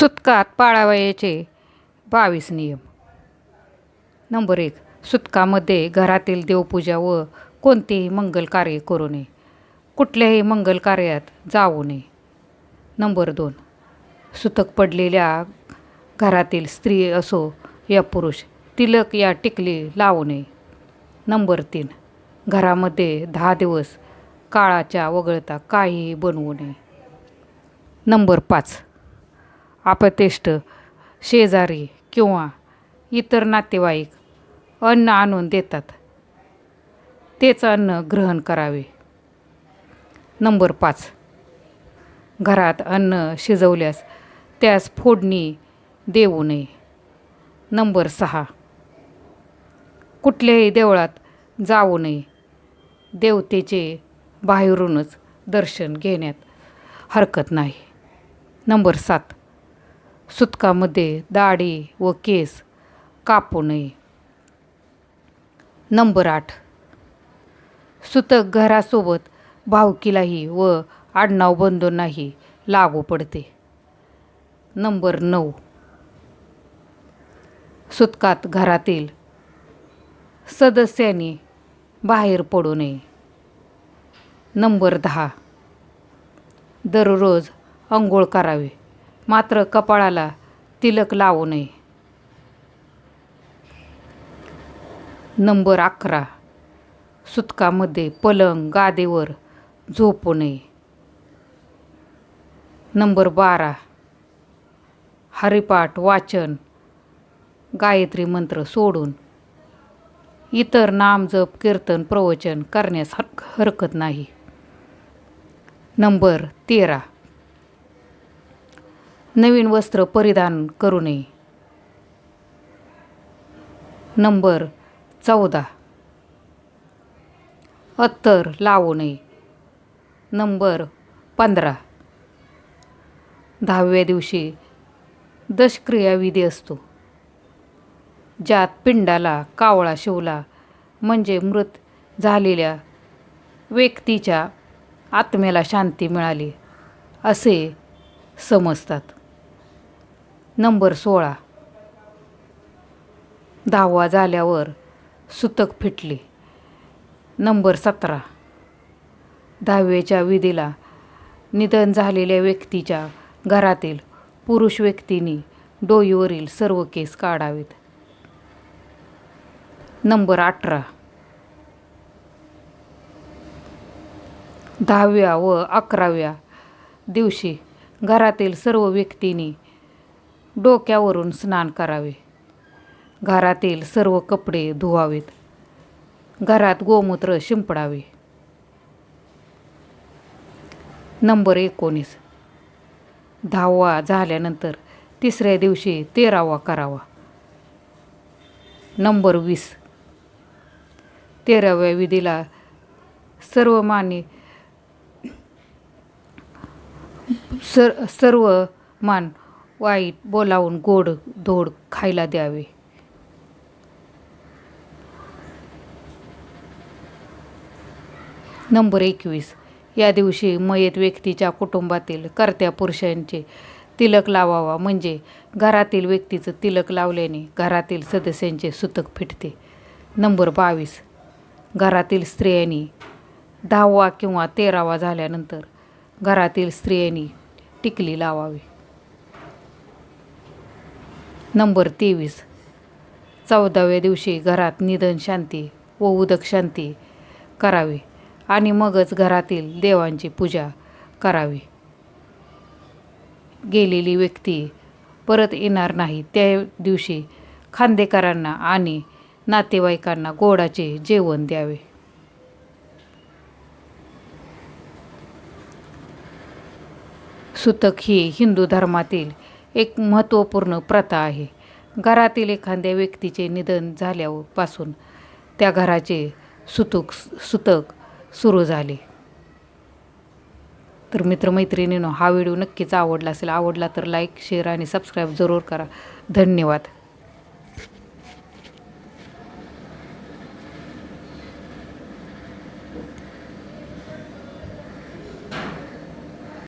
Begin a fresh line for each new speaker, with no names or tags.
सुतकात पाळावयाचे बावीस नियम. नंबर एक सुतकामध्ये घरातील देवपूजा व कोणतेही मंगल कार्य करू नये. कुठल्याही मंगल कार्यात जाऊ नये. नंबर दोन सुतक पडलेल्या घरातील स्त्री असो या पुरुष तिलक या टिकली लावू नये. नंबर तीन घरामध्ये दहा दिवस काळाच्या वगळता काहीही बनवू नये. नंबर पाच आपतेष्ट शेजारी किंवा इतर नातेवाईक अन्न आणून देतात. तेच अन्न ग्रहण करावे. नंबर पाच. घरात अन्न शिजवल्यास त्यास फोडणी देऊ नये. नंबर सहा. कुठल्याही देवळात जाऊ नये. देवतेचे बाहेरूनच दर्शन घेण्यात हरकत नाही. नंबर सात. सुतकामध्ये दाढी व केस कापू नये. नंबर आठ. सुतक घरासोबत भावकीलाही व आडनाव बंधूंनाही लागू पडते. नंबर नऊ. सुतकात घरातील सदस्यांनी बाहेर पडू नये. नंबर दहा. दररोज अंघोळ करावे. मात्र कपाळाला तिलक लावू नये. नंबर अकरा. सुतकामध्ये पलंग गादेवर झोपू नये. नंबर बारा. हरिपाठ वाचन गायत्री मंत्र सोडून इतर नामजप कीर्तन प्रवचन करण्यास हरकत नाही. नंबर तेरा. नवीन वस्त्र परिधान करू नये. नंबर चौदा. अत्तर लावू नये. नंबर पंधरा. दहाव्या दिवशी दशक्रियाविधी असतो. ज्यात पिंडाला कावळा शिवला म्हणजे मृत झालेल्या व्यक्तीच्या आत्म्याला शांती मिळाली असे समजतात. नंबर सोळा. दहावा झाल्यावर सुतक फिटले. नंबर सतरा. दहावीच्या विधीला निधन झालेल्या व्यक्तीच्या घरातील पुरुष व्यक्तींनी डोईवरील सर्व केस काढावेत. नंबर अठरा. दहाव्या व अकराव्या दिवशी घरातील सर्व व्यक्तींनी डोक्यावरून स्नान करावे. घरातील सर्व कपडे धुवावेत. घरात गोमूत्र शिंपडावे. नंबर एकोणीस. दहावा झाल्यानंतर तिसऱ्या दिवशी तेरावा करावा. नंबर वीस. तेराव्या विधीला सर्व माने सर सर्व मान वाईट बोलावून गोड धोड खायला द्यावे. नंबर एकवीस. या दिवशी मयत व्यक्तीच्या कुटुंबातील कर्त्या पुरुषांचे तिलक लावावा म्हणजे घरातील व्यक्तीचं तिलक लावल्याने घरातील सदस्यांचे सुतक फिटते. नंबर बावीस. घरातील स्त्रियांनी दहावा किंवा तेरावा झाल्यानंतर घरातील स्त्रियांनी टिकली लावावी. नंबर तेवीस. चौदाव्या दिवशी घरात निधन शांती व उदक शांती करावी आणि मगच घरातील देवांची पूजा करावी. गेलेली व्यक्ती परत येणार नाही. त्या दिवशी खांदेकरांना आणि नातेवाईकांना गोडाचे जेवण द्यावे. सुतक ही हिंदू धर्मातील एक महत्त्वपूर्ण प्रथा आहे. घरातील एखाद्या व्यक्तीचे निधन झाल्यापासून त्या घराचे सुतुक सुतक सुरू झाले. तर मित्रमैत्रिणीनं हा व्हिडिओ नक्कीच आवडला असेल आवडला तर लाईक शेअर आणि सबस्क्राईब जरूर करा. धन्यवाद.